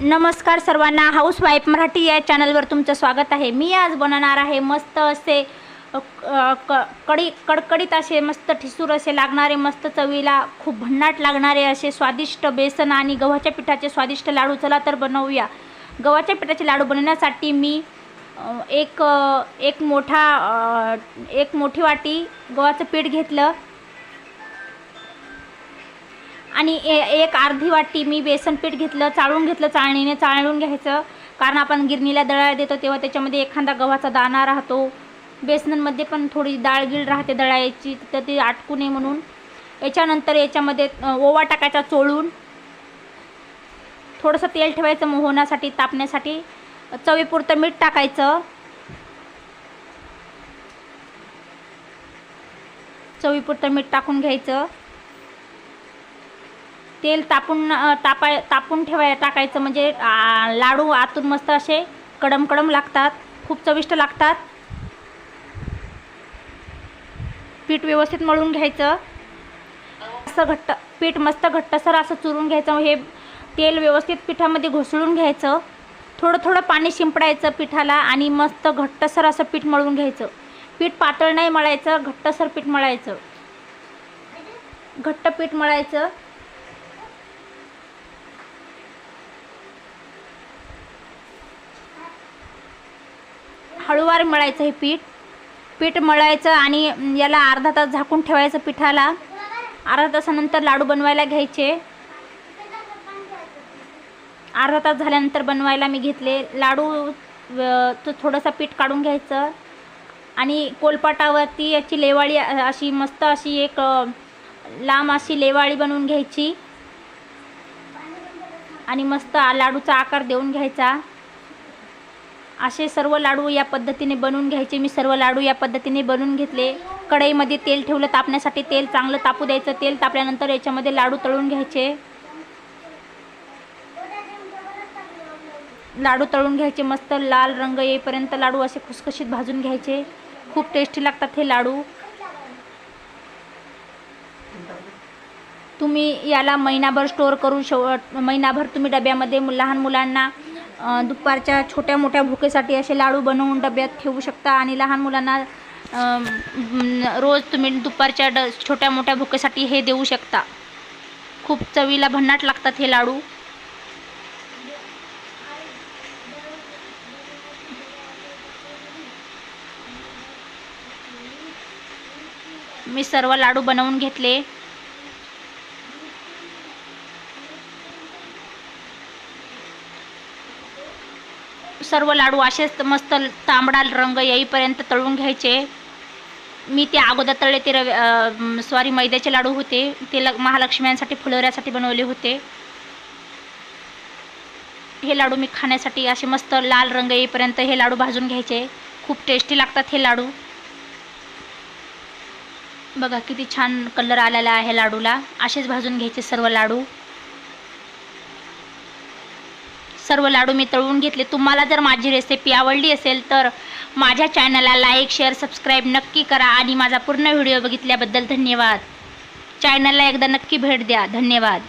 नमस्कार सर्वांना. House wife Marathi या चॅनलवर तुमचं स्वागत आहे. मी आज बनवणार आहे मस्त असे क कडी कडकडीत असे मस्त ठिसूर असे लागणारे मस्त चवीला खूप भन्नाट लागणारे असे स्वादिष्ट बेसन आणि गव्हाच्या पिठाचे स्वादिष्ट लाडू. चला तर बनवूया. गव्हाच्या पिठाचे लाडू बनवण्यासाठी मी एक एक मोठा एक मोठी वाटी गव्हाचं पीठ घेतलं. आणि ए एक अर्धी वाटी मी बेसन पीठ घेतलं चाळून घेतलं चाळणीने चाळून घ्यायचं. कारण आपण गिरणीला दळायला देतो तेव्हा त्याच्यामध्ये एखादा गव्हाचा दाणा राहतो. बेसनांमध्ये पण थोडी डाळगीळ राहते दळायची तर ती आटकू नये म्हणून. याच्यानंतर याच्यामध्ये ओवा टाकायचा चोळून. थोडंसं तेल ठेवायचं मोहण्यासाठी तापण्यासाठी. चवीपुरतं मीठ टाकायचं. चवीपुरतं मीठ टाकून घ्यायचं. तेल तापून तापाय तापून ठेवाय टाकायचं. म्हणजे लाडू आतून मस्त असे कडम कडम लागतात. खूप चविष्ट लागतात. पीठ व्यवस्थित मळून घ्यायचं. असं घट्ट पीठ मस्त घट्टसर असं चुरून घ्यायचं. हे तेल व्यवस्थित पिठामध्ये घुसळून घ्यायचं. थोडं थोडं पाणी शिंपडायचं पिठाला आणि मस्त घट्टसर असं पीठ मळून घ्यायचं. पीठ पातळ नाही मळायचं घट्टसर पीठ मळायचं. घट्ट पीठ मळायचं. हळूवार मळायचं हे पीठ. पीठ मळायचं आणि याला अर्धा तास झाकून ठेवायचं पिठाला. अर्धा तासानंतर लाडू बनवायला घ्यायचे. अर्धा तास झाल्यानंतर बनवायला मी घेतले लाडू तो थोडंसं पीठ काढून घ्यायचं. आणि कोलपाटावरती याची लेवाळी अशी मस्त अशी एक लांब अशी लेवाळी बनवून घ्यायची. आणि मस्त लाडूचा आकार देऊन घ्यायचा. असे सर्व लाडू या पद्धतीने बनवून घ्यायचे. मी सर्व लाडू या पद्धतीने बनवून घेतले. कढईमध्ये तेल ठेवलं तापण्यासाठी तेल चांगलं तापू द्यायचं. तेल तापल्यानंतर याच्यामध्ये लाडू तळून घ्यायचे. लाडू तळून घ्यायचे. मस्त लाल रंग येईपर्यंत लाडू असे खुसखुशीत भाजून घ्यायचे. खूप टेस्टी लागतात हे लाडू. तुम्ही याला महिनाभर स्टोअर करून शेव महिनाभर तुम्ही डब्यामध्ये लहान मुलांना दुपारच्या छोट्या मोठ्या भुकेसाठी असे लाडू बनवून डब्यात ठेवू शकता आणि लहान मुलांना रोज तुम्ही दुपारच्या ड छोट्या मोठ्या भुकेसाठी हे देऊ शकता. खूप चवीला भन्नाट लागतात हे लाडू. मी सर्व लाडू बनवून घेतले. सर्व लाडू असेच मस्त तांबडा रंग येईपर्यंत तळून घ्यायचे. मी ते अगोदर तळले ते रवे सॉरी मैद्याचे लाडू होते. ते ल महालक्ष्म्यांसाठी फुलोऱ्यासाठी बनवले होते. हे लाडू मी खाण्यासाठी असे मस्त लाल रंग येईपर्यंत हे लाडू भाजून घ्यायचे. खूप टेस्टी लागतात हे लाडू. बघा किती छान कलर आलेला आहे लाडूला. असेच भाजून घ्यायचे सर्व लाडू. सर्व लाडू मी तळून घेतले. तुम्हाला जर माझी रेसिपी आवडली असेल तर माझ्या चॅनलला लाईक शेअर सबस्क्राईब नक्की करा आणि माझा पूर्ण व्हिडिओ बघितल्याबद्दल धन्यवाद. चॅनलला एकदा नक्की भेट द्या. धन्यवाद.